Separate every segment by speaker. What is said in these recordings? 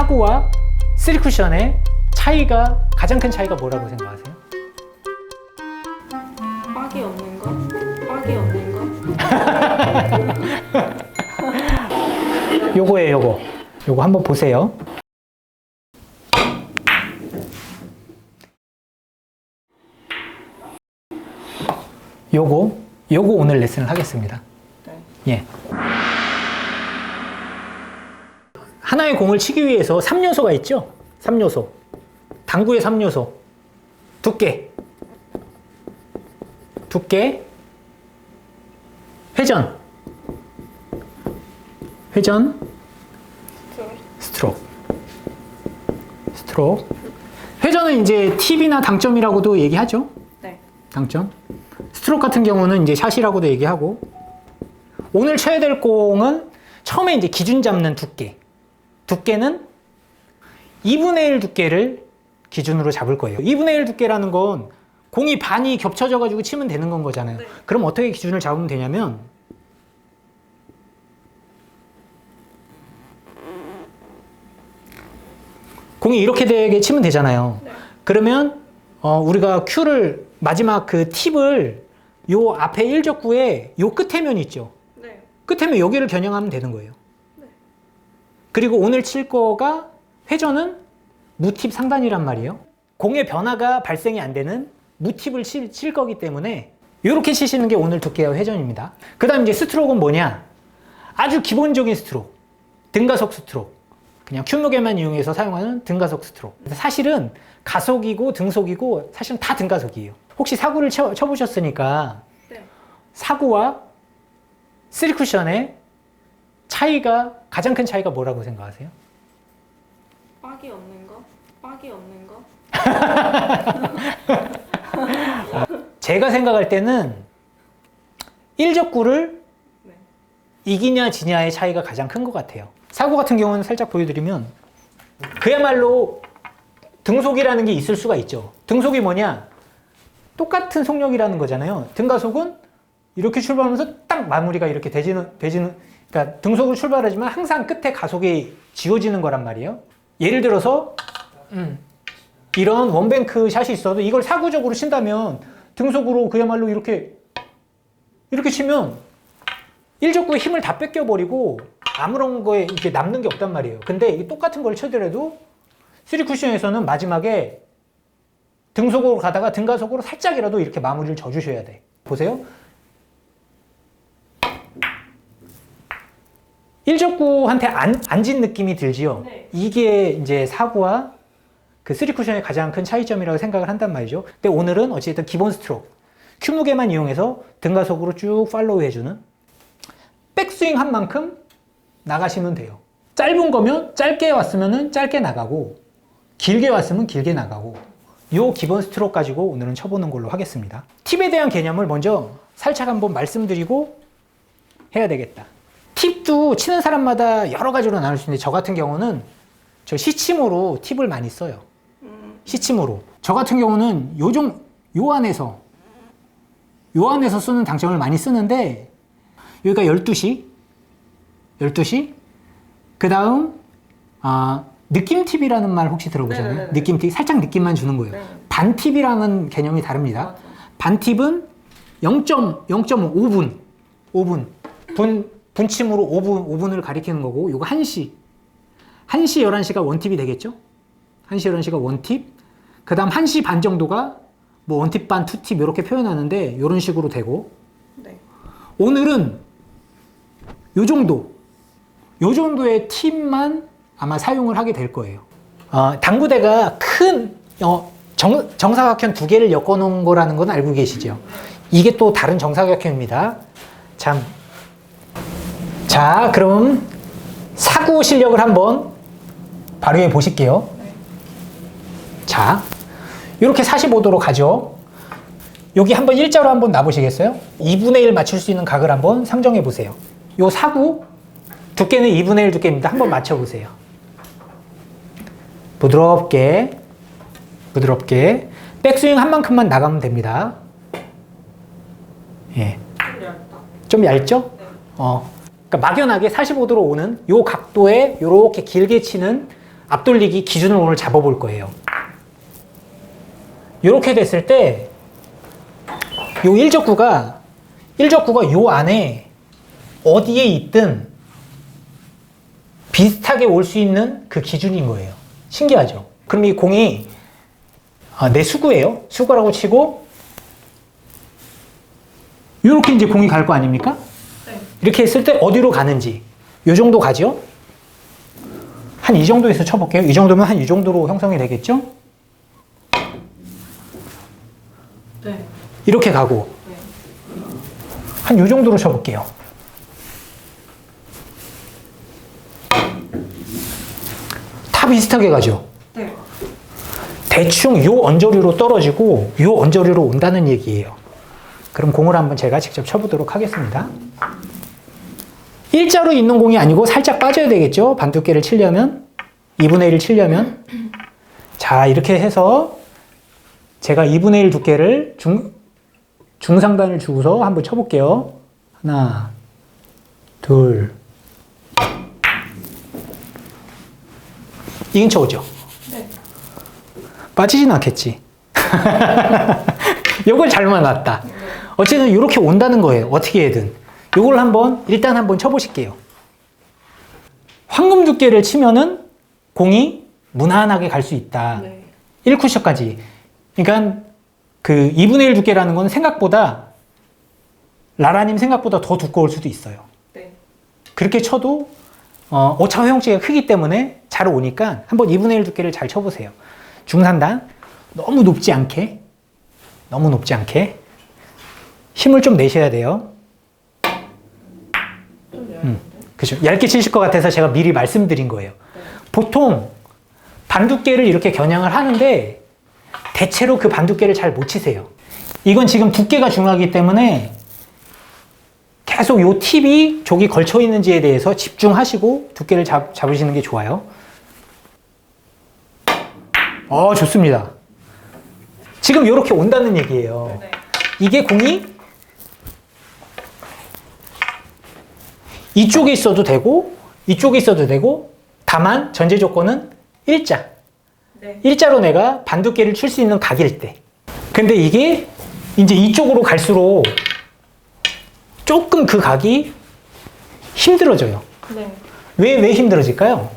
Speaker 1: 사구와 쓰리쿠션의 차이가 가장 큰 차이가 뭐라고 생각하세요?
Speaker 2: 빡이 없는 거? 빡이 없는 거?
Speaker 1: 요거예요, 요거. 요거 한번 보세요. 요거, 요거 오늘 레슨을 하겠습니다.
Speaker 2: 네.
Speaker 1: 예. 하나의 공을 치기 위해서 3요소가 있죠? 3요소. 당구의 3요소. 두께. 두께. 회전. 회전. 스트로크. 스트로크. 회전은 이제 팁이나 당점이라고도 얘기하죠?
Speaker 2: 네.
Speaker 1: 당점. 스트로크 같은 경우는 이제 샷이라고도 얘기하고 오늘 쳐야 될 공은 처음에 이제 기준 잡는 두께. 두께는 2분의 1 두께를 기준으로 잡을 거예요. 2분의 1 두께라는 건 공이 반이 겹쳐져 가지고 치면 되는 건 거잖아요.
Speaker 2: 네.
Speaker 1: 그럼 어떻게 기준을 잡으면 되냐면 공이 이렇게 되게 치면 되잖아요.
Speaker 2: 네.
Speaker 1: 그러면 어, 우리가 큐를 마지막 그 팁을 요 앞에 1적구에 요 끝에 면 있죠.
Speaker 2: 네.
Speaker 1: 끝에 면 여기를 겨냥하면 되는 거예요.
Speaker 2: 네.
Speaker 1: 그리고 오늘 칠 거가 회전은 무팁 상단이란 말이에요. 공의 변화가 발생이 안 되는 무팁을 칠, 칠 거기 때문에 이렇게 치시는 게 오늘 두께와 회전입니다. 그 다음 이제 스트로크는 뭐냐? 아주 기본적인 스트로크. 등가속 스트로크. 그냥 큐무게만 이용해서 사용하는 등가속 스트로크. 사실은 가속이고 등속이고 사실은 다 등가속이에요. 혹시 사구를 쳐, 쳐보셨으니까
Speaker 2: 네.
Speaker 1: 사구와 쓰리쿠션의 차이가 가장 큰 차이가 뭐라고 생각하세요?
Speaker 2: 빡이 없는 거? 빡이 없는 거?
Speaker 1: 제가 생각할 때는 1적구를
Speaker 2: 네.
Speaker 1: 이기냐 지냐의 차이가 가장 큰 것 같아요. 사구 같은 경우는 살짝 보여드리면 그야말로 등속이라는 게 있을 수가 있죠. 등속이 뭐냐? 똑같은 속력이라는 거잖아요. 등가속은 이렇게 출발하면서 딱 마무리가 이렇게 되지는, 되지는, 그러니까 등속으로 출발하지만 항상 끝에 가속이 지워지는 거란 말이에요. 예를 들어서, 음, 이런 원뱅크 샷이 있어도 이걸 사구적으로 친다면 등속으로 그야말로 이렇게, 이렇게 치면 1적구의 힘을 다 뺏겨버리고 아무런 거에 이렇게 남는 게 없단 말이에요. 근데 이게 똑같은 걸 쳐더라도 3쿠션에서는 마지막에 등속으로 가다가 등가속으로 살짝이라도 이렇게 마무리를 져주셔야 돼. 보세요. 1적구한테 안, 앉은 느낌이 들지요.
Speaker 2: 네.
Speaker 1: 이게 이제 사구와 그 3쿠션의 가장 큰 차이점이라고 생각을 한단 말이죠. 근데 오늘은 어쨌든 기본 스트로크. 큐무게만 이용해서 등가속으로 쭉 팔로우 해주는 백스윙 한 만큼 나가시면 돼요. 짧은 거면 짧게 왔으면 짧게 나가고 길게 왔으면 길게 나가고 요 기본 스트로크 가지고 오늘은 쳐보는 걸로 하겠습니다. 팁에 대한 개념을 먼저 살짝 한번 말씀드리고 해야 되겠다. 팁도 치는 사람마다 여러 가지로 나눌 수 있는데 저 같은 경우는 저 시침으로 팁을 많이 써요.
Speaker 2: 음.
Speaker 1: 시침으로. 저 같은 경우는 요정 요 안에서 요 안에서 쓰는 당점을 많이 쓰는데 여기가 12시 12시 그 다음 아 느낌 팁이라는 말 혹시 들어보셨나요?
Speaker 2: 네네네.
Speaker 1: 느낌 팁 살짝 느낌만 주는 거예요.
Speaker 2: 네.
Speaker 1: 반 팁이랑은 개념이 다릅니다.
Speaker 2: 맞아.
Speaker 1: 반 팁은 0.0.5분 5분 분 분침으로 5분 5분을 가리키는 거고 요거 1시 1시 11시가 원팁이 되겠죠? 1시 11시가 원팁 그 다음 1시 반 정도가 뭐 원팁 반 투팁 이렇게 표현하는데 이런 식으로 되고
Speaker 2: 네.
Speaker 1: 오늘은 요 정도, 요 정도의 팁만 아마 사용을 하게 될 거예요. 어, 당구대가 큰 어, 정, 정사각형 두 개를 엮어 놓은 거라는 건 알고 계시죠? 이게 또 다른 정사각형입니다. 참. 자, 그럼 사구 실력을 한번 발휘해 보실게요. 자, 이렇게 45도로 가죠. 여기 한번 일자로 한번 놔보시겠어요? 2분의 1 맞출 수 있는 각을 한번 상정해 보세요. 요 사구 두께는 2분의 1 두께입니다. 한번 맞춰 보세요. 부드럽게, 부드럽게 백스윙 한 만큼만 나가면 됩니다. 예,
Speaker 2: 좀
Speaker 1: 얇죠? 어, 그러니까 막연하게 45도로 오는 요 각도에 요렇게 길게 치는 앞돌리기 기준을 오늘 잡아볼 거예요. 이렇게 됐을 때, 요 일적구가, 일적구가 요 안에 어디에 있든 비슷하게 올 수 있는 그 기준인 거예요. 신기하죠? 그럼 이 공이 아, 내 수구예요. 수구라고 치고, 이렇게 이제 공이 갈 거 아닙니까?
Speaker 2: 네.
Speaker 1: 이렇게 했을 때 어디로 가는지 요 정도 가죠? 한 이 정도에서 쳐볼게요. 이 정도면 한 이 정도로 형성이 되겠죠?
Speaker 2: 네.
Speaker 1: 이렇게 가고
Speaker 2: 네.
Speaker 1: 한이 정도로 쳐볼게요. 다 비슷하게 가죠?
Speaker 2: 네.
Speaker 1: 대충 요 언저리로 떨어지고 요 언저리로 온다는 얘기예요. 그럼 공을 한번 제가 직접 쳐보도록 하겠습니다. 일자로 있는 공이 아니고 살짝 빠져야 되겠죠? 반두께를 치려면 2분의 1을 치려면 자 이렇게 해서 제가 2분의 1 두께를 중, 중상단을 주고서 한번 쳐볼게요. 하나 둘 이긴 쳐 오죠?
Speaker 2: 네.
Speaker 1: 빠지진 않겠지. 요걸 잘못 놨다. 어쨌든 이렇게 온다는 거예요. 어떻게 해든. 요걸 한번 일단 한번 쳐보실게요. 황금 두께를 치면은 공이 무난하게 갈 수 있다.
Speaker 2: 네.
Speaker 1: 1쿠션까지. 그러니까 그 2분의 1 두께라는 건 생각보다 라라님 생각보다 더 두꺼울 수도 있어요.
Speaker 2: 네.
Speaker 1: 그렇게 쳐도 어, 오차 허용치가 크기 때문에 잘 오니까 한번 2분의 1 두께를 잘 쳐보세요. 중산단 너무 높지 않게 너무 높지 않게 힘을 좀 내셔야 돼요.
Speaker 2: 좀 얇은데.
Speaker 1: 그죠? 얇게 치실 것 같아서 제가 미리 말씀드린 거예요. 보통 반두께를 이렇게 겨냥을 하는데 대체로 그 반두께를 잘 못 치세요. 이건 지금 두께가 중요하기 때문에 계속 요 팁이 저기 걸쳐 있는지에 대해서 집중하시고 두께를 잡, 잡으시는 게 좋아요. 어, 좋습니다. 지금 이렇게 온다는 얘기예요.
Speaker 2: 네.
Speaker 1: 이게 공이 이쪽에 있어도 되고 이쪽에 있어도 되고 다만 전제 조건은 일자.
Speaker 2: 네.
Speaker 1: 일자로 내가 반두께를 칠 수 있는 각일 때. 근데 이게 이제 이쪽으로 갈수록 조금 그 각이 힘들어져요.
Speaker 2: 네.
Speaker 1: 왜, 왜 힘들어질까요?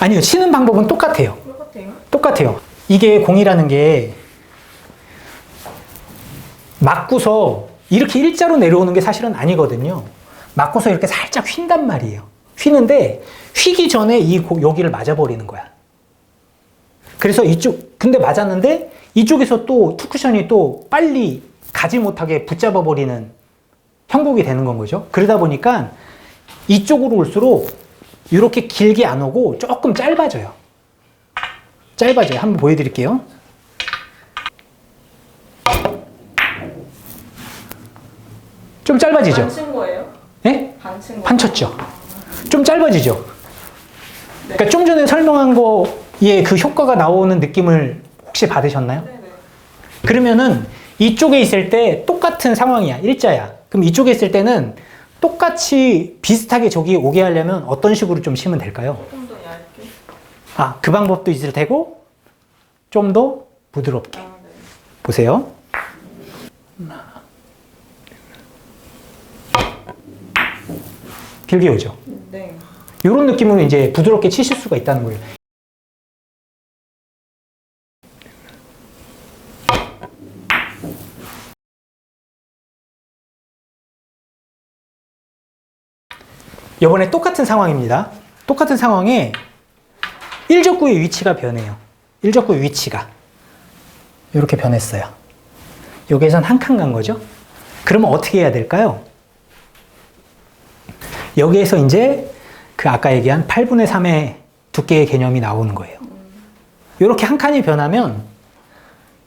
Speaker 1: 아니요. 치는 방법은 똑같아요.
Speaker 2: 똑같아요.
Speaker 1: 똑같아요. 이게 공이라는 게 맞고서 이렇게 일자로 내려오는 게 사실은 아니거든요. 맞고서 이렇게 살짝 휜단 말이에요. 휘는데 휘기 전에 이 고- 여기를 맞아버리는 거야. 그래서 이쪽 근데 맞았는데 이쪽에서 또 투쿠션이 또 빨리 가지 못하게 붙잡아 버리는 형국이 되는 건 거죠. 그러다 보니까 이쪽으로 올수록 이렇게 길게 안 오고 조금 짧아져요. 짧아져요. 한번 보여드릴게요. 좀 짧아지죠?
Speaker 2: 반친 거예요?
Speaker 1: 네?
Speaker 2: 반친 거.
Speaker 1: 판쳤죠? 좀 짧아지죠? 그러니까 좀 전에 설명한 거에 그 효과가 나오는 느낌을 혹시 받으셨나요?
Speaker 2: 네 네.
Speaker 1: 그러면은 이쪽에 있을 때 똑같은 상황이야. 일자야. 그럼 이쪽에 있을 때는 똑같이 비슷하게 저기 오게 하려면 어떤 식으로 좀 치면 될까요?
Speaker 2: 조금 더 얇게.
Speaker 1: 아, 그 방법도 있을 테고 좀 더 부드럽게.
Speaker 2: 아, 네.
Speaker 1: 보세요. 길게 오죠.
Speaker 2: 네.
Speaker 1: 이런 느낌으로 이제 부드럽게 치실 수가 있다는 거예요. 이번에 똑같은 상황입니다. 똑같은 상황에 일적구의 위치가 변해요. 일적구의 위치가 이렇게 변했어요. 여기에선 한 칸 간 거죠? 그러면 어떻게 해야 될까요? 여기에서 이제 그 아까 얘기한 8분의 3의 두께의 개념이 나오는 거예요. 이렇게 한 칸이 변하면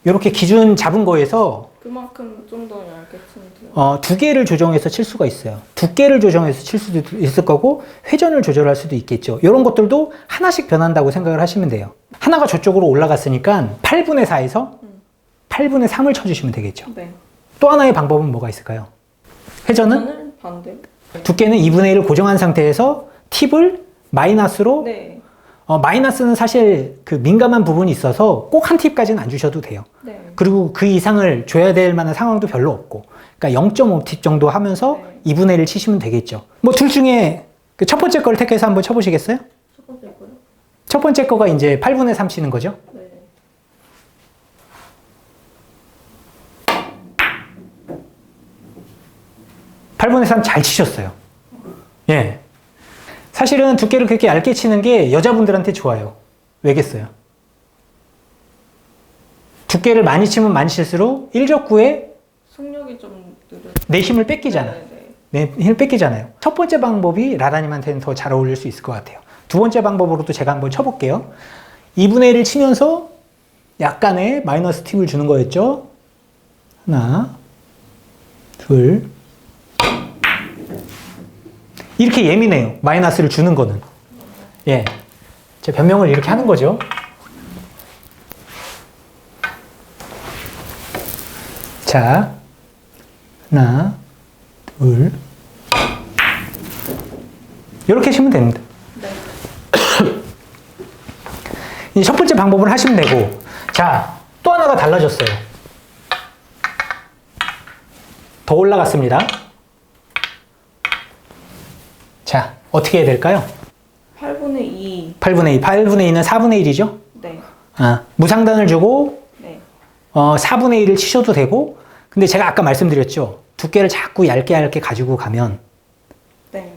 Speaker 1: 이렇게 기준 잡은 거에서
Speaker 2: 그만큼 좀 더 얇게 치면 돼요.
Speaker 1: 어, 두 개를 조정해서 칠 수가 있어요. 두께를 조정해서 칠 수도 있을 거고 회전을 조절할 수도 있겠죠. 이런 것들도 하나씩 변한다고 생각을 하시면 돼요. 하나가 저쪽으로 올라갔으니까 8분의 4에서 8분의 3을 쳐주시면 되겠죠.
Speaker 2: 네.
Speaker 1: 또 하나의 방법은 뭐가 있을까요? 회전은
Speaker 2: 반대.
Speaker 1: 두께는 2분의 1을 고정한 상태에서 팁을 마이너스로
Speaker 2: 네.
Speaker 1: 어, 마이너스는 사실 그 민감한 부분이 있어서 꼭 한 팁까지는 안 주셔도 돼요.
Speaker 2: 네.
Speaker 1: 그리고 그 이상을 줘야 될 만한 상황도 별로 없고 그러니까 0.5팁 정도 하면서
Speaker 2: 네.
Speaker 1: 2분의 1을 치시면 되겠죠. 뭐 둘 중에 그 첫 번째 걸 택해서 한번 쳐보시겠어요?
Speaker 2: 첫 번째 거요?
Speaker 1: 첫 번째 거가 이제 8분의 3 치는 거죠.
Speaker 2: 네.
Speaker 1: 팔분의 3 잘 치셨어요. 예. 사실은 두께를 그렇게 얇게 치는 게 여자분들한테 좋아요. 왜겠어요? 두께를 많이 치면 많이 칠수록 일적구에
Speaker 2: 속력이 좀 느려.
Speaker 1: 내 힘을 뺏기잖아.
Speaker 2: 네, 네.
Speaker 1: 내 힘을 뺏기잖아요. 첫 번째 방법이 라라님한테는 더 잘 어울릴 수 있을 것 같아요. 두 번째 방법으로도 제가 한번 쳐볼게요. 2분의 1을 치면서 약간의 마이너스 팁을 주는 거였죠. 하나, 둘. 이렇게 예민해요. 마이너스를 주는 거는. 예. 제 변명을 이렇게 하는 거죠. 자, 하나, 둘. 이렇게 치면 됩니다.
Speaker 2: 네.
Speaker 1: 첫 번째 방법을 하시면 되고, 자, 또 하나가 달라졌어요. 더 올라갔습니다. 자, 어떻게 해야 될까요?
Speaker 2: 8분의 2.
Speaker 1: 8분의 2. 8분의 2는 4분의 1이죠?
Speaker 2: 네.
Speaker 1: 아, 무상단을 주고,
Speaker 2: 네.
Speaker 1: 어, 4분의 1을 치셔도 되고, 근데 제가 아까 말씀드렸죠? 두께를 자꾸 얇게 얇게 가지고 가면
Speaker 2: 네.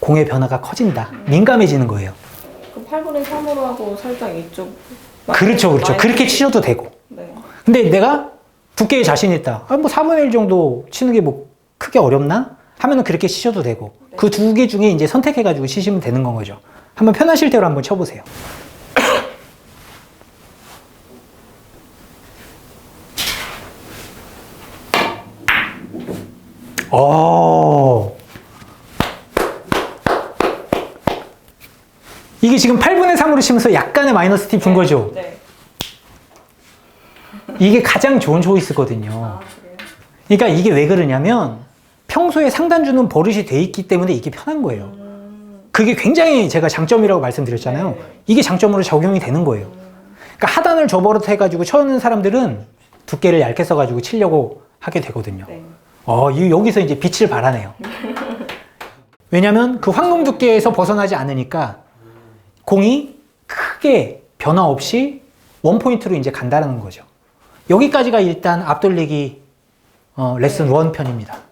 Speaker 1: 공의 변화가 커진다. 민감해지는 거예요.
Speaker 2: 그 8분의 3으로 하고 살짝 이쪽.
Speaker 1: 그렇죠, 그렇죠. 그렇게 치셔도 되고.
Speaker 2: 네.
Speaker 1: 근데 내가 두께에 자신 있다. 아, 뭐 4분의 1 정도 치는 게 뭐 크게 어렵나? 하면은 그렇게 치셔도 되고. 그 두 개 중에 이제 선택해가지고 치시면 되는 건 거죠. 한번 편하실 대로 한번 쳐보세요. 어. 이게 지금 8분의 3으로 치면서 약간의 마이너스 팁준 거죠.
Speaker 2: 네.
Speaker 1: 이게 가장 좋은 초이스거든요.
Speaker 2: 아, 그래요?
Speaker 1: 그러니까 이게 왜 그러냐면 평소에 상단 주는 버릇이 돼 있기 때문에 이게 편한 거예요.
Speaker 2: 음.
Speaker 1: 그게 굉장히 제가 장점이라고 말씀드렸잖아요.
Speaker 2: 네.
Speaker 1: 이게 장점으로 적용이 되는 거예요. 그러니까 하단을 줘버릇 해가지고 쳐는 사람들은 두께를 얇게 써가지고 치려고 하게 되거든요.
Speaker 2: 네.
Speaker 1: 어, 이- 여기서 이제 빛을 발하네요. 왜냐면 그 황금 두께에서 벗어나지 않으니까 공이 크게 변화 없이 원포인트로 이제 간다는 거죠. 여기까지가 일단 앞돌리기 어, 레슨 원 편입니다.